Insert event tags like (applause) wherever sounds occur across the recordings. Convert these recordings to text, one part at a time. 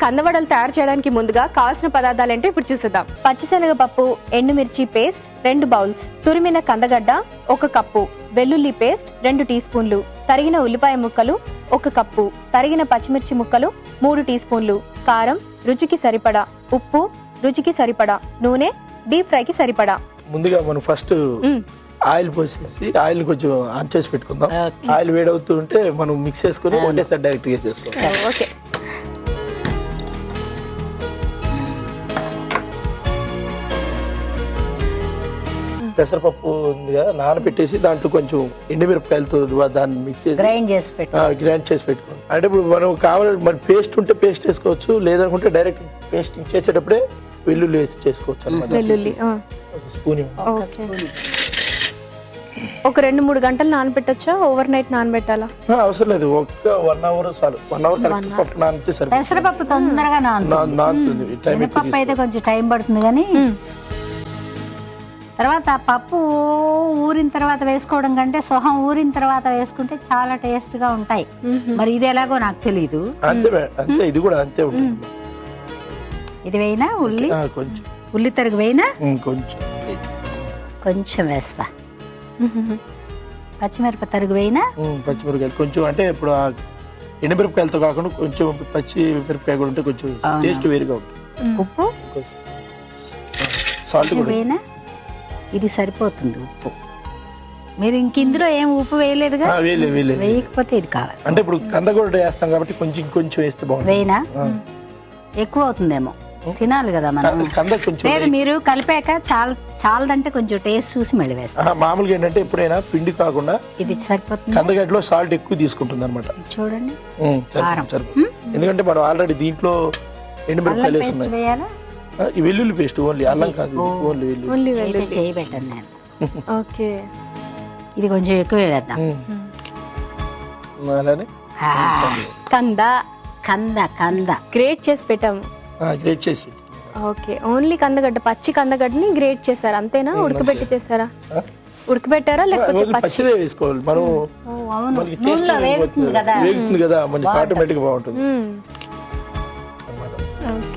కందవడలు తయారు చేయడానికి ముందుగా కావాల్సిన పదార్థాలు ఏంటో ఇప్పుడు చూసేద్దాం. పచ్చిశనగపప్పు ఎండుమిర్చి పేస్ట్ రెండు బౌల్స్ తురిమిన కందగడ్డ ఒక కప్పు వెల్లుల్లి పేస్ట్ రెండు టీ స్పూన్లు తరిగిన ఉల్లిపాయ ముక్కలు ఒక కప్పు తరిగిన పచ్చిమిర్చి ముక్కలు మూడు టీ స్పూన్లు కారం రుచికి సరిపడా ఉప్పు రుచికి సరిపడా నూనె డీప్ ఫ్రైకి సరిపడా. ముందుగా మనం ఫస్ట్. ఆయిల్ పోసేసి ఆయిల్ కొంచెం ఆన్ చేసి పెట్టుకుందాం. ఆయిల్ వేడవుతూ ఉంటే మనం మిక్స్ చేసుకుని ఒకటేసారి డైరెక్ట్గా చేసుకోవాలి. ఓకే. పెసరపప్పు ఉంది కదా నానబెట్టేసి దాంట్లో కొంచెం ఎండుమిరపకాయలతో దాన్ని మిక్స్ చేసి గ్రైండ్ చేసి పెట్టు గ్రైండ్ చేసి పెట్టుకోండి అంటే ఇప్పుడు మనం కావాలి మరి పేస్ట్ ఉంటే పేస్ట్ వేసుకోవచ్చు లేదనుకుంటే డైరెక్ట్ పేస్ట్ చేసేటప్పుడే వెల్లుల్లి వేసి చేసుకోవచ్చు అనమాట వెల్లుల్లి ఆ. స్పూన్ ఒక ఓకే. స్పూన్ ఒక రెండు మూడు గంటలు నానబెట్టొచ్చా? Over night నానబెట్టాలా? అవసరం లేదు. ఒక్క వన్ అవర్ చాలు. వన్ అవర్ కరెక్ట్ పప్పు నానితే సరిపోతుంది. పెసరపప్పు తొందరగా నానుతుంది. అయితే కొంచెం టైం పడుతుంది కానీ తర్వాత పప్పు ఊరిన తర్వాత వేసుకోవడం కంటే సొహం ఊరిన తర్వాత వేసుకుంటే చాలా టేస్ట్గా ఉంటాయి మరి ఇది ఎలాగో నాకు తెలియదు అంతే ఇది కూడా అంతే ఉంటుంది. ఇది వేయినా ఉల్లి? కొంచెం. ఉల్లి తరుగు వేయినా? కొంచెం. కొంచెం వేస్తా. పచ్చిమిరప తరుగు వేయినా? పచ్చిమిరపకాయలు. కొంచెం అంటే ఇప్పుడు ఆ ఎండుమిరపకాయలతో కాకుండా కొంచెం పచ్చి మిరపకాయ కూడా ఉంటే కొంచెం. టేస్ట్ వేరుగా ఉంటుంది. ఉప్పు? సాల్ట్ వేయినా? ఇది సరిపోతుంది ఉప్పు. మీరు ఇంక ఇందులో ఏం ఉప్పు వేయలేదుగా? వేయలేదు వేయలేదు వేయకపోతే ఇది కావాలి. అంటే ఇప్పుడు కందగూడ వేస్తాం కాబట్టి కొంచెం ఇంకొంచెం వేస్తే వేయినా? ఆ. ఎక్కువ అవుతుందేమో. తినాలి కదా మనం. కంద- కొంచెం లేదు మీరు కలిపాక చాల చాలదంటే కొంచెం టేస్ట్ చూసి మళ్ళీ వేస్తాం. మామూలుగా ఏంటంటే ఎప్పుడైనా పిండి కాకుండా ఇది సరిపోతుంది. కందగడ్డలో సాల్ట్ ఎక్కువ తీసుకుంటుంది అనమాట చూడండి. ఎందుకంటే మనం ఆల్రెడీ దీంట్లో ఎండుమిరపకాయలు వేస్తున్నాయి వెల్లుల్లి పేస్ట్ ఓన్లీ అల్లం కాదు ఓన్లీ వెల్లుల్లి. ఓన్లీ వెల్లుల్లి. చేయబెట్టాను నేను. ఓకే. ఇది కొంచెం ఎక్కువ వేద్దాం. అలానే కంద. కంద కంద. గ్రేట్ చేసి పెట్టాము. గ్రేట్ చేసి. ఓకే. ఓన్లీ కందగడ్డ పచ్చి కందగడ్డని గ్రేట్ చేశారు? అంతేనా? ఉడకబెట్టి చేశారా? ఉడకబెట్టారా? లేకపోతే పచ్చిదే వేసుకోవాలి. మనం ఓ, అవును. మనకి నూనెలో టేస్ట్ వేగుతుంది కదా. మనకి ఆటోమేటిక్ బాగుంటుంది.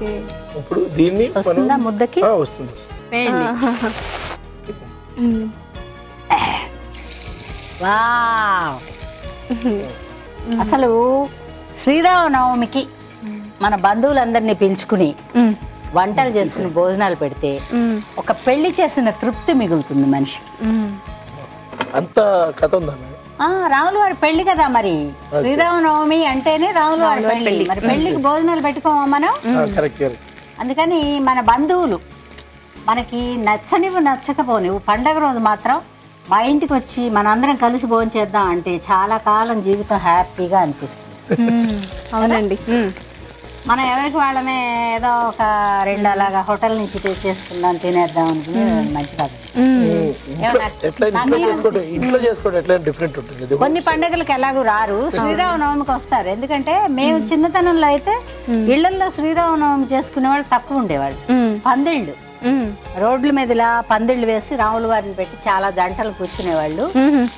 ఇప్పుడు దీన్ని మనం వస్తుందా ముద్దకి? వస్తుంది అసలు శ్రీరామనవమికి మన బంధువులందరినీ పిలుచుకుని. వంటలు చేసుకుని భోజనాలు పెడితే. ఒక పెళ్ళి చేసిన తృప్తి మిగులుతుంది మనిషి. అంత కథ ఉందా రాముల వారి పెళ్ళి కదా మరి. శ్రీరామనవమి అంటేనే రాముల వారి పెళ్ళి. మరి పెళ్ళికి భోజనాలు పెట్టుకోమా మనం? అందుకని మన బంధువులు మనకి నచ్చనివి నచ్చకపోనివు పండగ రోజు మాత్రం మా ఇంటికి వచ్చి మనందరం కలిసి భోజనం చేద్దాం అంటే చాలా కాలం జీవితం హ్యాపీగా అనిపిస్తుంది. అవునండి. మనం ఎవరికి వాళ్ళమే ఏదో ఒక రెండు అలాగా హోటల్ నుంచి తెచ్చేసుకుందాం తినేద్దాం అనుకుని మంచి కాదు మ్మ్. ఇంట్లో ఎట్లా ఇంట్లో చేసుకోవడం ఇంట్లో చేసుకోవడం ఎట్లా డిఫరెంట్ ఉంటుంది? ఇది కొన్ని పండుగలకు ఎలాగూ రారు. శ్రీరామనవమికి వస్తారు. ఎందుకంటే మేము చిన్నతనంలో అయితే ఇళ్ళలో శ్రీరామనవమి చేసుకునే వాళ్ళు తక్కువ ఉండేవాళ్ళు. పందిళ్ళు. రోడ్ల మీద ఇలా పందిళ్ళు వేసి రాముల వారిని పెట్టి చాలా జంటలు కూర్చునేవాళ్ళు.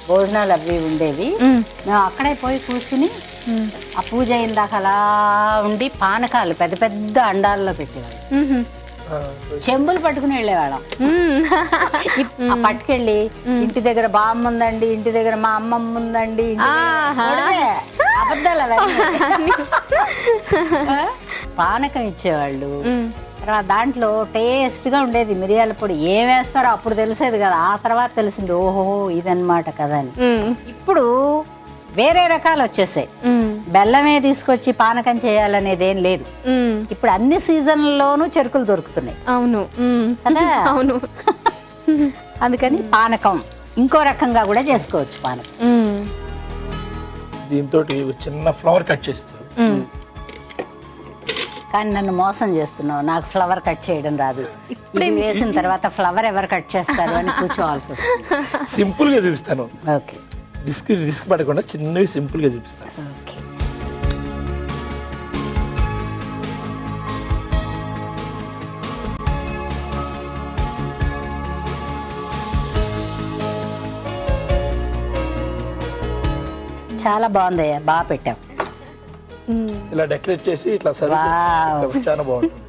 భోజనాలు అవి ఉండేవి. మ్మ్. అక్కడే పోయి కూర్చుని ఆ పూజ అయిన దాకా అలా ఉండి పానకాలు పెద్ద పెద్ద అండాల్లో పెట్టేవాళ్ళు. చెంబులు పట్టుకుని వెళ్ళేవాళ్ళం. పట్టుకెళ్ళి ఇంటి దగ్గర బామ్మ ఉందండి ఇంటి దగ్గర మా అమ్మమ్మ ఉందండి అబద్ధాలు అవన్నీ. (laughs) పానకం ఇచ్చేవాళ్ళు. దాంట్లో టేస్ట్గా ఉండేది. మిరియాల పొడి ఏం వేస్తారో అప్పుడు తెలిసేది కదా. ఆ తర్వాత తెలిసింది ఓహో ఇదన్నమాట కదా అని. ఇప్పుడు వేరే రకాలు వచ్చేసాయి. బెల్లమే తీసుకొచ్చి పానకం చేయాలనేది ఏం లేదు. ఇప్పుడు అన్ని సీజన్లలోనూ చెరుకులు దొరుకుతున్నాయి. అవును. కదా? (laughs) అవును. (laughs) అందుకని పానకం ఇంకో రకంగా కూడా చేసుకోవచ్చు పానకం. దీంతో చిన్న ఫ్లవర్ కట్ చేస్తారు. కానీ నన్ను మోసం చేస్తున్నావు. నాకు ఫ్లవర్ కట్ చేయడం రాదు. ఇది వేసిన తర్వాత ఫ్లవర్ ఎవరు కట్ చేస్తారు అని కూర్చోవాల్సి వస్తుంది. సింపుల్గా చూపిస్తాను. ఓకే. రిస్క్ రిస్క్ పడకుండా చిన్నవి సింపుల్గా చూపిస్తాను. ఓకే. చాలా బాగుందయ్యా. బాగా పెట్టావు. ఇలా డెకరేట్ చేసి ఇట్లా సర్వ్. చేస్తే చాలా బాగుంటుంది